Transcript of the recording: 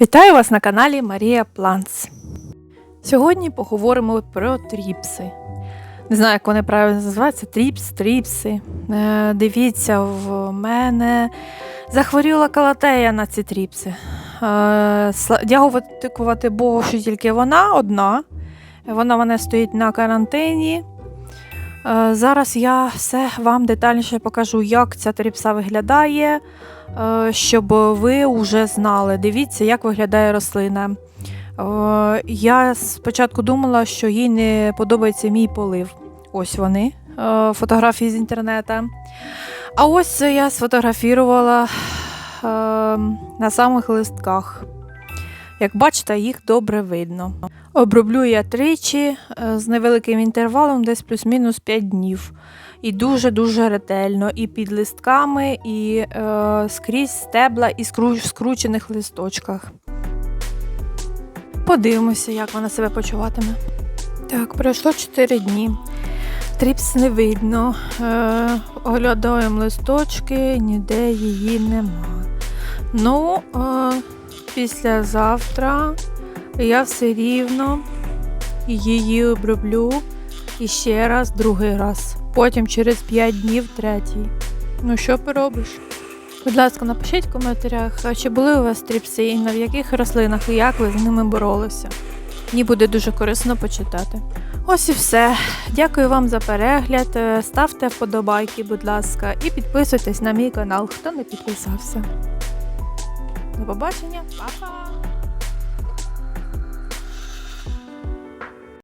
Вітаю вас на каналі Марія Планц. Сьогодні поговоримо про тріпси. Не знаю, як вони правильно називаються. Тріпс, тріпси. Е, дивіться, в мене захворіла калатея на ці тріпси. Е, дякувати Богу, що тільки вона одна. Вона в мене стоїть на карантині. Е, зараз я все вам детальніше покажу, як ця тріпса виглядає е, щоб ви вже знали. Дивіться, як виглядає рослина. Е, Я спочатку думала, що їй не подобається мій полив. Ось вони, фотографії з інтернету. А ось я сфотографувала е, на самих листках. Як бачите, їх добре видно. Оброблю я тричі е, з невеликим інтервалом, десь плюс-мінус 5 днів. І дуже-дуже ретельно, і під листками, і е, скрізь стебла, і в скручених листочках. Подивимося, як вона себе почуватиме. Так, пройшло 4 дні. Тріпс не видно. Е, оглядаємо листочки, ніде її нема. Ну, е, післязавтра я все рівно її оброблю і ще раз, другий раз. Потім через 5 днів третій. Ну що поробиш? Будь ласка, напишіть в коментарях, чи були у вас тріпси і на яких рослинах і як ви з ними боролися. Мені буде дуже корисно почитати. Ось і все. Дякую вам за перегляд. Е, Ставте вподобайки, будь ласка, і підписуйтесь на мій канал, хто не підписався. До побачення, па-па!